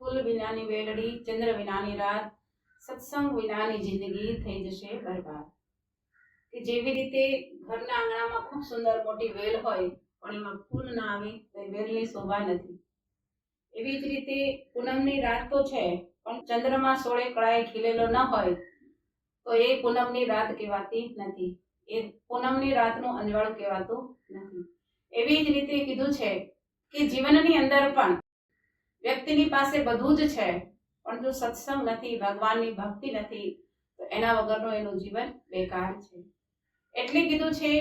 ફૂલ વિનાની વેલડી ચંદ્ર વિનાની રાત, સત્સંગ વિનાની જિંદગી થઈ જશે બરબાદ. કે જેવી રીતે ઘરના આંગણામાં ખૂબ સુંદર મોટી વેલ હોય, પણ એમાં ફૂલ ના આવે, તો વેલની શોભા નથી. એવી જ રીતે પૂનમની રાત તો છે, પણ ચંદ્રમાં સોળે કળાએ ખીલેલો ન હોય, તો એ પૂનમની રાત કહેવાતી નથી. એ પૂનમની રાતનું અંજવાળું કહેવાતું નથી. એવી જ રીતે કીધું છે કે જીવનની અંદર પણ વ્યક્તિની પાસે બધું જ છે, પણ જો સત્સંગ નથી, ભગવાનની ભક્તિ નથી, તો એના વગરનું એનું જીવન બેકાર છે. એટલે કીધું છે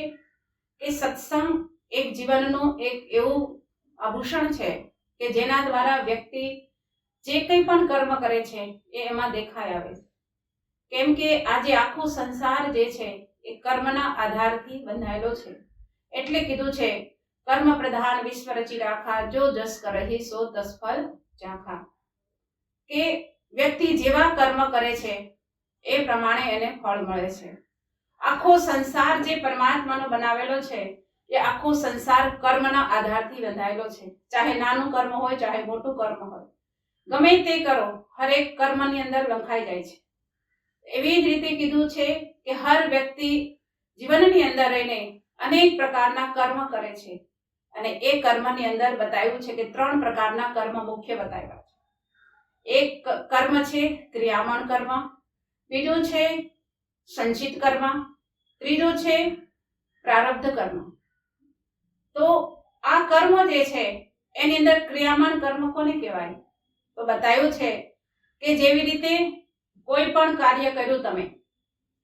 કે સત્સંગ એક જીવનનું એક એવું આભૂષણ છે કે જેના દ્વારા વ્યક્તિ જે કંઈ પણ કર્મ કરે છે, એ એમાં દેખાઈ આવે. કેમ કે આજે આખું સંસાર જે છે, એ કર્મના આધારથી બંધાયેલો છે. એટલે કીધું છે કર્મ પ્રધાન વિશ્વ રચી રાખા, જો જસ કરહી સો તસ ફલ ચાખા. કે વ્યક્તિ જેવા કર્મ કરે છે, એ પ્રમાણે એને ફળ મળે છે. આખો સંસાર જે પરમાત્માનો બનાવેલો છે, એ આખો સંસાર કર્મના આધારથી બંધાયેલો છે. ચાહે નાનું કર્મ હોય, ચાહે મોટું કર્મ હોય. ગમે તે કરો, હરેક કર્મની અંદર લંખાઈ જાય છે. એવી જ રીતે કીધું છે કે હર વ્યક્તિ જીવનની અંદર રહીને અનેક પ્રકારના કર્મ કરે છે. અને એ કર્મની અંદર બતાવ્યું છે કે ત્રણ પ્રકારના કર્મ મુખ્ય બતાવ્યા છે. એક કર્મ છે ક્રિયામણ કર્મ, બીજું છે સંચિત કર્મ, ત્રીજું છે પ્રારબ્ધ કર્મ. તો આ કર્મ જે છે, એની અંદર ક્રિયામણ કર્મ કોને કહેવાય? તો બતાવ્યું છે કે જેવી રીતે કોઈ પણ કાર્ય કર્યું તમે,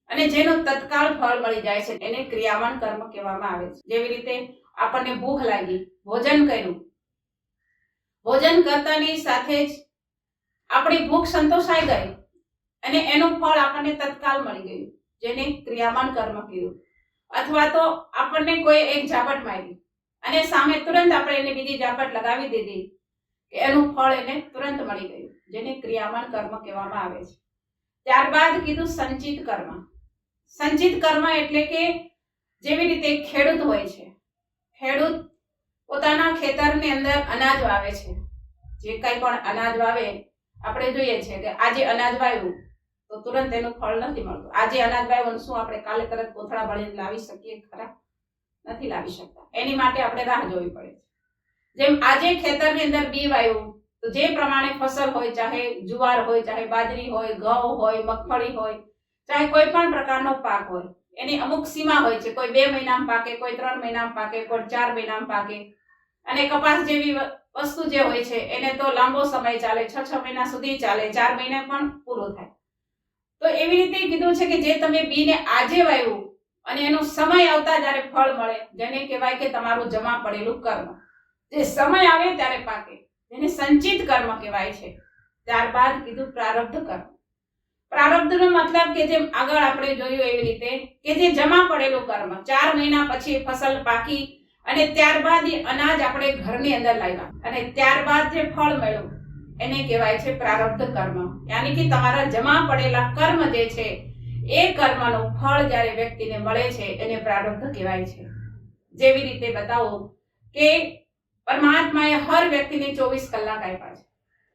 અને જેનો તત્કાળ ફળ મળી જાય છે, એને ક્રિયામણ કર્મ કહેવામાં આવે છે. જેવી રીતે આપણને ભૂખ લાગી. ભોજન કર્યું. ભોજન કરતાની સાથે જ આપણી ભૂખ સંતોષાઈ ગઈ અને એનું ફળ આપણને તત્કાલ મળી ગયું, જેને ક્રિયામાન કર્મ કીધું. અથવા તો આપણને કોઈ એક ઝાપટ મારી અને સામે તુરંત આપણે એને બીજી ઝાપટ લગાવી દીધી કે એનું ફળ એને તુરંત મળી ગયું, જેને ક્રિયામાન કર્મ કહેવામાં આવે છે. ત્યારબાદ કીધું સંચિત કર્મ. સંચિત કર્મ એટલે કે જેવી રીતે ખેડૂત હોય છે ખેડૂત પોતાના ખેતરની અંદર અનાજ વાવે છે. જે કંઈ પણ અનાજ વાવે, આપણે જોઈએ છે કે આજે અનાજ વાવ્યું, તો તુરંત એનું ફળ નથી મળતું. આજે અનાજ વાવ્યું, શું આપણે કાલે તરત કોથળા ભરીને લાવી શકીએ? ખરા. નથી લાવી શકતા. એની માટે આપણે રાહ જોવી પડે છે. જેમ આજે ખેતરની અંદર બી વાવ્યું, તો જે પ્રમાણે ફસલ હોય, ચાહે જુવાર હોય, ચાહે બાજરી હોય, ઘઉં હોય, મગફળી હોય, ચાહે કોઈ પણ પ્રકારનો પાક હોય એની અમુક સીમા હોય છે. કોઈ બે મહિનામાં પાકે, કોઈ ત્રણ મહિનામાં પાકે, કોઈ ચાર મહિનામાં પાકે. અને કપાસ જેવી વસ્તુ જે હોય છે, એને તો લાંબો સમય ચાલે, છ છ મહિના સુધી ચાલે, ચાર મહિને પણ પૂરો થાય. તો એવી રીતે કીધું છે કે જે તમે બીને આજે વાવ્યું અને એનો સમય આવતા જ્યારે ફળ મળે, જેને કહેવાય કે તમારું જમા પડેલું કર્મ. જે સમય આવે ત્યારે પાકે. જેને સંચિત કર્મ કહેવાય છે. ત્યારબાદ કીધું પ્રારબ્ધ કર્મ. પ્રારબ્ધનો મતલબ કે જેમ આગળ આપણે જોયું એવી રીતે કે જે જમા પડેલું કર્મ, ચાર મહિના પછી ફસલ પાકી અને ત્યારબાદ એ અનાજ આપણે ઘરની અંદર લાવ્યા. અને ત્યારબાદ જે ફળ મળ્યું, એને કહેવાય છે પ્રારબ્ધ કર્મ. યાની કે તમારા જમા પડેલા કર્મ જે છે, એ કર્મનું ફળ જ્યારે વ્યક્તિને મળે છે, એને પ્રારબ્ધ કહેવાય છે. જેવી રીતે બતાવો કે પરમાત્માએ હર વ્યક્તિને ચોવીસ કલાક આપ્યા છે.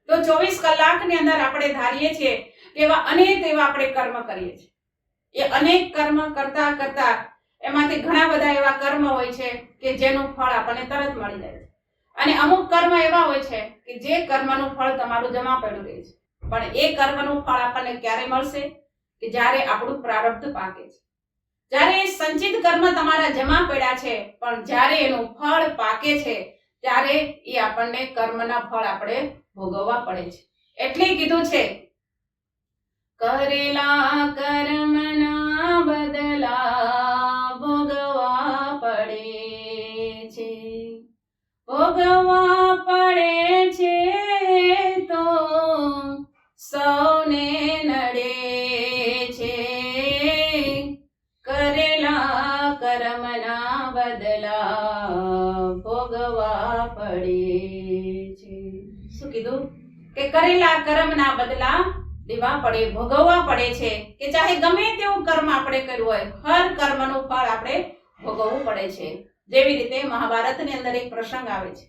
તો ચોવીસ કલાકની અંદર આપણે ધારીએ છીએ એવા અનેક એવા આપણે કર્મ કરીએ છીએ. એ અનેક કર્મ કરતા કરતા એમાંથી ઘણા બધા એવા કર્મ હોય છે કે જેનું ફળ આપણને તરત મળી જાય છે. અને અમુક કર્મ એવા હોય છે કે જે કર્મનું ફળ તમારું જમા પડ્યું રહે છે. પણ એ કર્મનું ફળ આપણને ક્યારે મળશે? કે જ્યારે આપણું પ્રારબ્ધ પાકે છે. જ્યારે એ સંચિત કર્મ તમારા જમા પડ્યા છે, પણ જ્યારે એનું ફળ પાકે છે, ત્યારે એ આપણને કર્મના ફળ આપણે ભોગવવા પડે છે. એટલે કીધું છે કરેલા કર્મના બદલા ભોગવા પડે છે ભોગવા પડે છે તો સૌને નડે છે કરેલા કર્મના બદલા ભોગવા પડે છે શું કીધું? કે કરેલા કર્મના બદલા લેવા પડે, ભોગવવા પડે છે કે ચાહે ગમે તેવું કર્મ આપણે કર્યું હોય, હર કર્મનું ફળ આપણે ભોગવવું પડે છે. જેવી રીતે મહાભારતની અંદર એક પ્રસંગ આવે છે.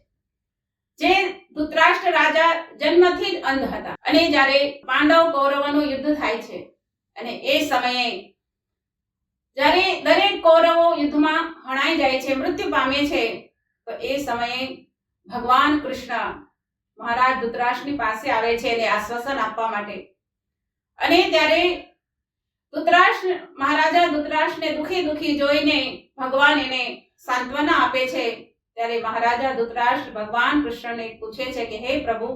જે ધૃતરાષ્ટ્ર રાજા જન્મથી જ અંધ હતા અને જ્યારે પાંડવ કૌરવોનું યુદ્ધ થાય છે અને એ સમયે જ્યારે દરેક કૌરવો યુદ્ધમાં હણાઈ જાય છે, મૃત્યુ પામે છે, તો એ સમયે ભગવાન કૃષ્ણ મહારાજ ધૃતરાષ્ટ્રની પાસે આવે છે એને આશ્વાસન આપવા માટે અને ત્યારે ધૃતરાષ્ટ્ર મહારાજા ધૃતરાષ્ટ્રને દુખી દુખી જોઈને ભગવાન એને સાંત્વના આપે છે. ત્યારે મહારાજા ધૃતરાષ્ટ્ર ભગવાન કૃષ્ણને પૂછે છે કે, હે પ્રભુ,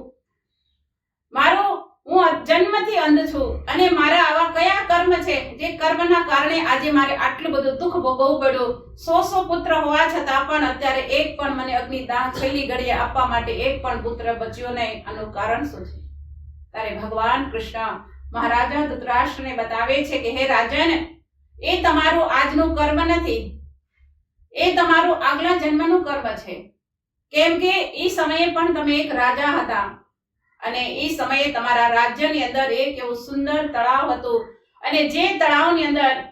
મારો હું જન્મથી અંધ છું અને મારા આવા કયા કર્મ છે જે કર્મના કારણે આજે મારે આટલું બધું દુઃખ ભોગવવું પડ્યું? સો સો પુત્ર હોવા છતાં પણ અત્યારે એક પણ મને અગ્નિદાહ છેલ્લી ઘડીએ આપવા માટે એક પણ પુત્ર બચ્યો નહીં આનું કારણ શું છે? ત્યારે ભગવાન કૃષ્ણ મહારાજા ધૃતરાષ્ટ્રને બતાવે છે કે, હે રાજન, એ તમારું આજનું કર્મ નથી. એ તમારું આગલા જન્મનું કર્મ છે. કેમ કે એ સમયે પણ તમે એક રાજા હતા. અને એ સમયે તમારા રાજ્યની અંદર એક એવું સુંદર તળાવ હતું. અને જે તળાવની અંદર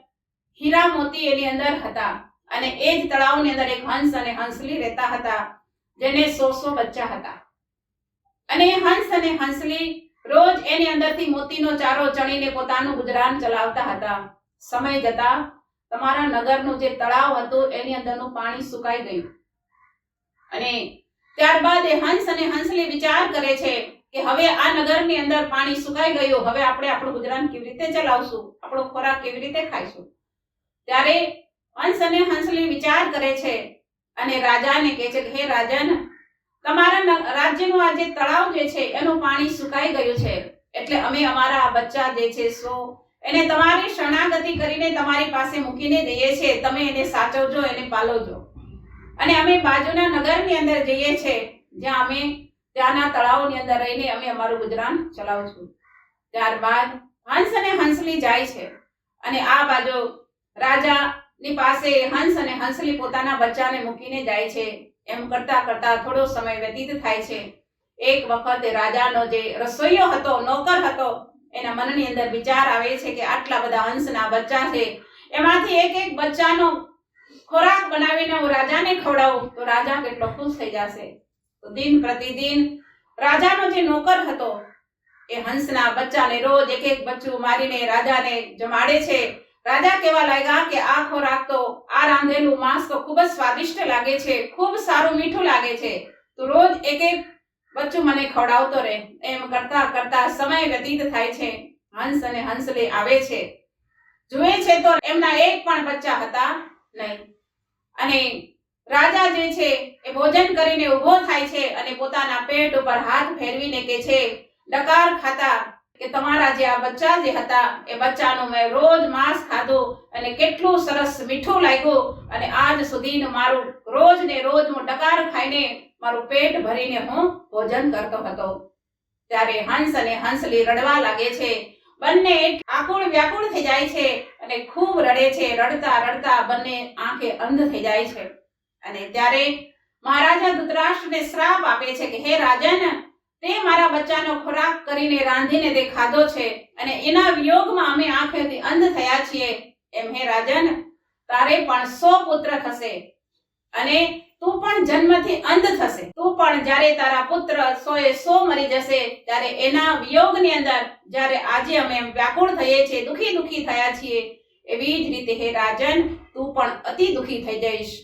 હીરા મોતી એની અંદર હતા. અને એ જ તળાવની અંદર એક હંસ અને હંસલી રહેતા હતા, જેને સો સો બચ્ચા હતા. અને એ હંસ અને હંસલી રોજ એની અંદરથી મોતીનો ચારો ચણીને પોતાનું ગુજરાન ચલાવતા હતા. સમય જતા તમારા નગરનું જે તળાવ હતું, એની અંદરનું પાણી સુકાઈ ગયું. અને ત્યારબાદ એ હંસ અને હંસલી વિચાર કરે છે કે હવે આ નગરની અંદર પાણી સુકાઈ ગયું, હવે આપણે આપણું ગુજરાન કેવી રીતે ચલાવશું? આપણો ખોરાક કેવી રીતે ખાઈશું? ત્યારે હંસ અને હંસલી વિચાર કરે છે અને રાજાને કહે છે કે, હે રાજન તમારા રાજ્યનું આ જે તળાવ જે છે, એનું પાણી સુકાઈ ગયું છે. એટલે અમે અમારા બચ્ચા જે છે, સો, એને તમારી શરણાગતિ કરીને તમારી પાસે મૂકીને દઈએ છીએ તમે એને સાચવજો, એને પાલવજો અને અમે બાજુના નગરની અંદર જઈએ છીએ જ્યાં અમે ત્યાંના તળાવની અંદર રહીને અમે અમારું ગુજરાન ચલાવશું. ત્યારબાદ હંસ અને હંસલી જાય છે. અને આ બાજુ રાજાની પાસે હંસ અને હંસલી પોતાના બચ્ચાને મૂકીને જાય છે. એમ કરતા કરતા થોડો સમય વ્યતીત થાય છે. એક વખત રાજાનો જે રસોઈયો હતો, નોકર હતો, એના મનની અંદર વિચાર આવે છે કે આટલા બધા હંસના બચ્ચા છે. એમાંથી એક એક બચ્ચાનો ખોરાક બનાવીને હું રાજાને ખવડાવું, તો રાજા કેટલો ખુશ થઈ જશે. તો દિન પ્રતિદિન રાજાનો જે નોકર હતો, એ હંસના બચ્ચાને રોજ એક એક બચ્ચું મારીને રાજાને જમાડે છે. રાજા કહેવા લાગ્યા કે આ ખોરાક તો આ રાંધેલું માંસ તો ખૂબ જ સ્વાદિષ્ટ લાગે છે, ખૂબ સારું મીઠું લાગે છે. તો રોજ એક એક બચ્ચું મને ખવડાવતો રહે. એમ કરતા કરતા સમય વ્યતીત થાય છે. હંસ અને હંસલી આવે છે. જુએ છે તો એમના એક પણ બચ્ચા હતા નહીં. અને રાજા જે છે એ ભોજન કરીને ઊભો થાય છે અને પોતાના પેટ ઉપર હાથ ફેરવીને કે છે, ડકાર ખાતા કે તમારા જે આ બચ્ચા જે હતા, એ બચ્ચાનું મેં રોજ માંસ ખાધું અને કેટલું સરસ મીઠું લાગ્યું અને આજ સુધીનું મારું રોજ ને રોજ હું ડકાર ખાઈને મારું પેટ ભરીને હું ભોજન કરતો હતો. ત્યારે હંસ અને હંસલી રડવા લાગે છે. બંને આકુળ વ્યાકુળ થઈ જાય છે અને ખૂબ રડે છે. રડતા રડતા બંને આંખે અંધ થઈ જાય છે. અને ત્યારે મહારાજા ધૃતરાષ્ટ્રને શ્રાપ આપે છે કે, હે રાજન તે મારા બચ્ચાનો ખોરાક કરીને રાંધીને તે ખાધો છે અને એના વિયોગમાં અમે આંખેથી અંધ થયા છીએ. એમ હે રાજન, તારે પણ સો પુત્ર થશે અને તું પણ જન્મથી અંધ થશે. તું પણ જ્યારે તારા પુત્ર સો એ સો મરી જશે, ત્યારે એના વિયોગની અંદર જ્યારે આજે અમે વ્યાકુળ થઈએ છીએ, દુખી દુખી થયા છીએ, એવી જ રીતે હે રાજન, તું પણ અતિ દુખી થઈ જઈશ.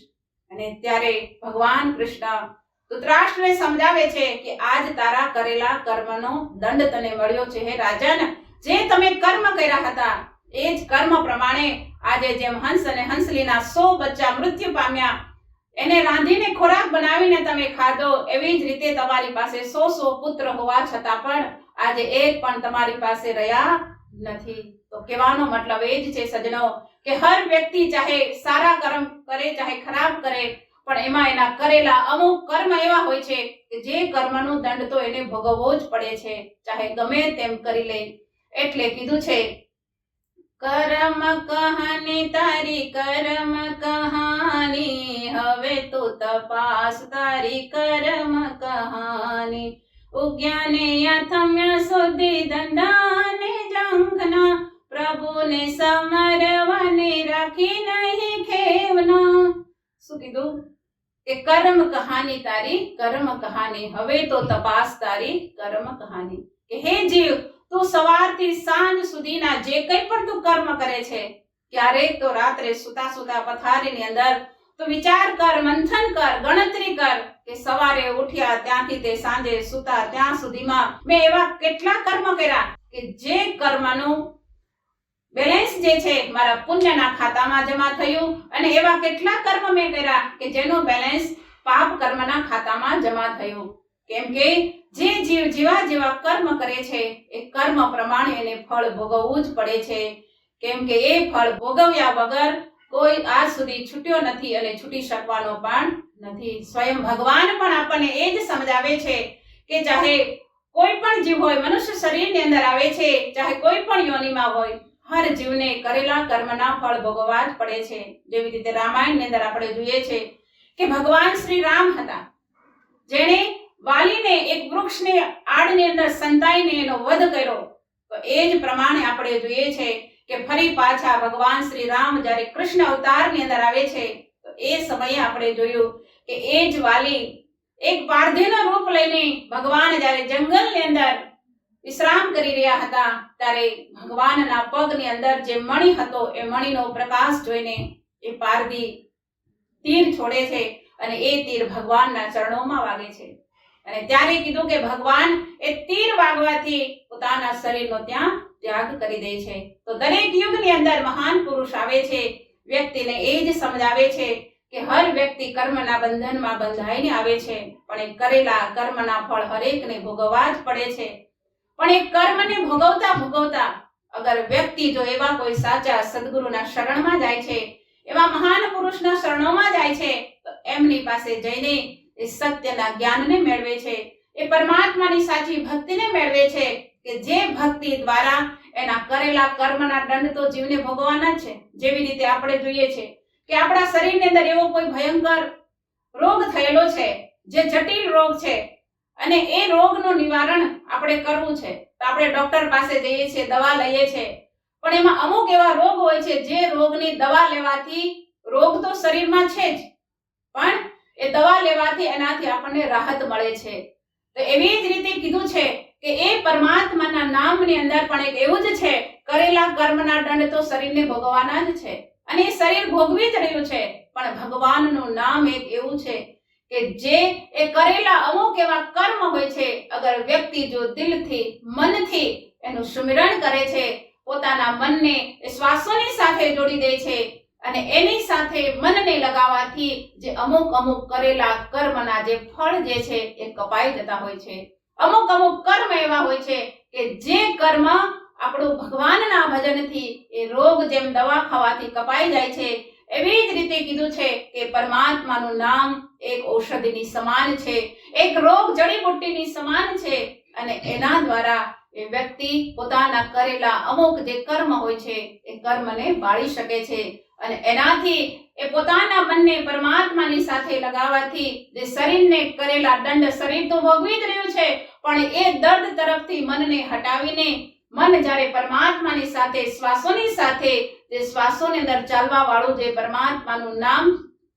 અને ત્યારે ભગવાન કૃષ્ણ ધૃતરાષ્ટ્રને સમજાવે છે કે આજ તારા કરેલા કર્મનો દંડ તને મળ્યો છે, હે રાજન. જે તમે કર્મ કર્યા હતા, એ જ કર્મ પ્રમાણે આજે જેમ હંસ અને હંસલીના સો બચ્ચા મૃત્યુ પામ્યા. એને રાંધીને ખોરાક બનાવીને તમે ખાધો, એવી જ રીતે તમારી પાસે સો સો પુત્ર હોવા છતાં પણ આજે એક પણ તમારી પાસે રહ્યા નથી. તો કહેવાનો મતલબ એ જ છે સજનો કે હર વ્યક્તિ ચાહે સારા કર્મ કરે, ચાહે ખરાબ કરે પણ એમાં એના કરેલા અમુક કર્મ એવા હોય છે કે જે કર્મનો દંડ તો એને ભોગવવો જ પડે છે. ચાહે ગમે તેમ કરી લે. એટલે કીધું છે, કર્મ કહાની તારી, કર્મ કહાની, હવે તો તપાસ તારી, કર્મ કહાની. ઉગ્યાને યથમ્ય સુધી દંડાને જંખના પ્રભુને સમરવાને રાખી નહીં ખેવના. શું કીધું? કે કર્મ કહાની તારી, કર્મ કહાની. હવે તો તપાસ તારી, કર્મ કહાની. કે હે જીવ, તું સવારથી સાંજ સુધીના જે કંઈ પણ તું કર્મ કરે છે ક્યારેક તો રાત્રે સુતા સુતા પથારીની અંદર તો વિચાર કર, મંથન કર, ગણતરી કર કે સવારે ઉઠ્યા ત્યાંથી તે સાંજે સુતા ત્યાં સુધીમાં મેં એવા કેટલા કર્મ કર્યા કે જે કર્મનું બેલેન્સ જે છે મારા પુણ્યના ખાતામાં જમા થયું અને એવા કેટલા કર્મ મેં કર્યા કે જેનું બેલેન્સ પાપ કર્મના ખાતામાં જમા થયું. કેમ કે જે જીવ જીવા જેવા કર્મ કરે છે, એ કર્મ પ્રમાણે એને ફળ ભોગવવું જ પડે છે. કેમ કે એ ફળ ભોગવ્યા વગર કોઈ આજ સુધી છૂટ્યો નથી અને છૂટી શકવાનો પણ નથી. સ્વયં ભગવાન પણ આપણને એ જ સમજાવે છે કે ચાહે કોઈ પણ જીવ હોય, મનુષ્ય શરીરની અંદર આવે છે, ચાહે કોઈ પણ યોનિમાં હોય હર જીવને કરેલા કર્મના ફળ ભોગવવા જ પડે છે. જેવી રીતે રામાયણની અંદર આપણે જોઈએ છે કે ભગવાન શ્રી રામ હતા. જેણે વાલીને એક વૃક્ષને આડની અંદર સંતાઈને એનો વધ કર્યો. તો એ જ પ્રમાણે આપણે જોઈએ છે કે ફરી પાછા ભગવાન શ્રી રામ જ્યારે કૃષ્ણ અવતારની અંદર આવે છે, તો એ સમયે આપણે જોયું કે એ જ વાલી એક પારધેનું રૂપ લઈને ભગવાન જ્યારે જંગલની અંદર વિશ્રામ કરી રહ્યા હતા ત્યારે ભગવાનના પગની અંદર જે મણિ હતો એ મણિનો પ્રકાશ જોઈને એ પારદી તીર છોડે છે અને એ તીર ભગવાનના ચરણોમાં વાગે છે. અને ત્યારે કીધું કે ભગવાન એ તીર વાગવાથી પોતાના શરીરનો ત્યાં ત્યાગ કરી દે છે. તો દરેક યુગની અંદર મહાન પુરુષ આવે છે. વ્યક્તિને એ જ સમજાવે છે કે હર વ્યક્તિ કર્મના બંધનમાં બંધાઈને આવે છે. પણ એ કરેલા કર્મના ફળ હરેકને ભોગવવા જ પડે છે. પણ એ કર્મને ભોગવતા ભોગવતા અગર વ્યક્તિ જો એવા કોઈ સાચા સદગુરુના શરણમાં જાય છે, એવા મહાન પુરુષના શરણોમાં જાય છે, તો એમની પાસે જઈને એ સત્યના જ્ઞાનને મેળવે છે, એ પરમાત્માની સાચી ભક્તિને મેળવે છે કે જે ભક્તિ દ્વારા એના કરેલા કર્મના દંડ તો જીવને ભોગવવાના છે. જેવી રીતે આપણે જોઈએ છે કે આપણા શરીરની અંદર એવો કોઈ ભયંકર રોગ થયેલો છે, જે જટિલ રોગ છે અને એ રોગનું નિવારણ આપણે કરવું છે. તો આપણે ડોક્ટર પાસે જઈએ છીએ, દવા લઈએ છીએ. પણ એમાં અમુક એવા રોગ હોય છે જે રોગની દવા લેવાથી, રોગ તો શરીરમાં છે જ, પણ એ દવા લેવાથી એનાથી આપણને રાહત મળે છે. તો એવી જ રીતે કીધું છે કે એ પરમાત્માના નામની અંદર પણ એક એવું જ છે, કરેલા કર્મના દંડ તો શરીરને ભોગવવાના જ છે. અને એ શરીર ભોગવી જ રહ્યું છે, પણ ભગવાનનું નામ એક એવું છે કે જે એ કરેલા અમુક એવા કર્મ હોય છે, અગર વ્યક્તિ જો દિલથી, મનથી એનું સુમિરણ કરે છે, પોતાના મનને શ્વાસોની સાથે જોડી દે છે અને એની સાથે મનને લગાવવાથી જે અમુક અમુક કરેલા કર્મના જે ફળ જે છે એ કપાઈ જતા હોય છે. અમુક અમુક કર્મ એવા હોય છે કે જે કર્મ આપણું ભગવાનના ભજનથી એ રોગ જેમ દવા ખાવાથી કપાઈ જાય છે એવી જ રીતે કીધું છે કે પરમાત્માનું નામ એક ઔષધિની સમાન છે, એક રોગ જડીબુટ્ટીની સમાન છે અને એના દ્વારા એ વ્યક્તિ પોતાના કરેલા અમુક જે કર્મ હોય છે, એ કર્મને બાળી શકે છે અને એનાથી એ પોતાના મનને પરમાત્માની સાથે લગાવવાથી જે શરીરને કરેલા દંડ શરીર તો ભોગવી જ રહ્યું છે, પણ એ દર્દ તરફથી મનને હટાવીને મન જ્યારે પરમાત્માની સાથે, શ્વાસોની સાથે, જે શ્વાસોની અંદર ચાલવા વાળું જે પરમાત્માનું નામ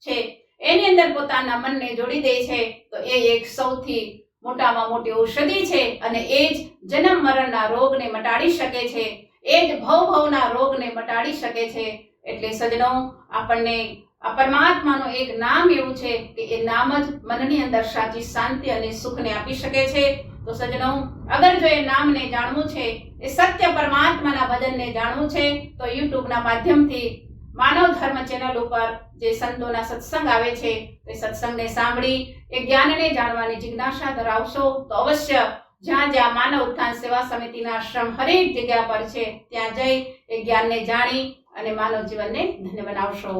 છે, એની અંદર પોતાના મનને જોડી દે છે, તો એ એક સૌથી મોટામાં મોટી ઔષધિ છે અને એ જ જન્મ મરણના રોગને મટાડી શકે છે. એ જ ભવ ભવના રોગને મટાડી શકે છે. એટલે સજનો આપણને આ પરમાત્માનું એક નામ એવું છે કે એ નામ જ મનની અંદર સાચી શાંતિ અને સુખને આપી શકે છે. તો સજનો અગર જો એ નામને જાણવું છે એ સત્ય પરમાત્માના ભજનને જાણવું છે, તો યુટ્યુબના માધ્યમથી માનવ ધર્મ ચેનલ ઉપર જે સંતોના સત્સંગ આવે છે તે સત્સંગને સાંભળી, એ જ્ઞાનને જાણવાની જિજ્ઞાસા ધરાવશો, તો અવશ્ય જ્યાં જ્યાં માનવ ઉત્થાન સેવા સમિતિના આશ્રમ હરેક જગ્યા પર છે, ત્યાં જઈ એ જ્ઞાનને જાણી અને માનવ જીવનને ધન્ય બનાવશો.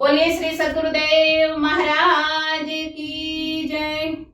બોલીએ શ્રી સદગુરુદેવ મહારાજ કી જય.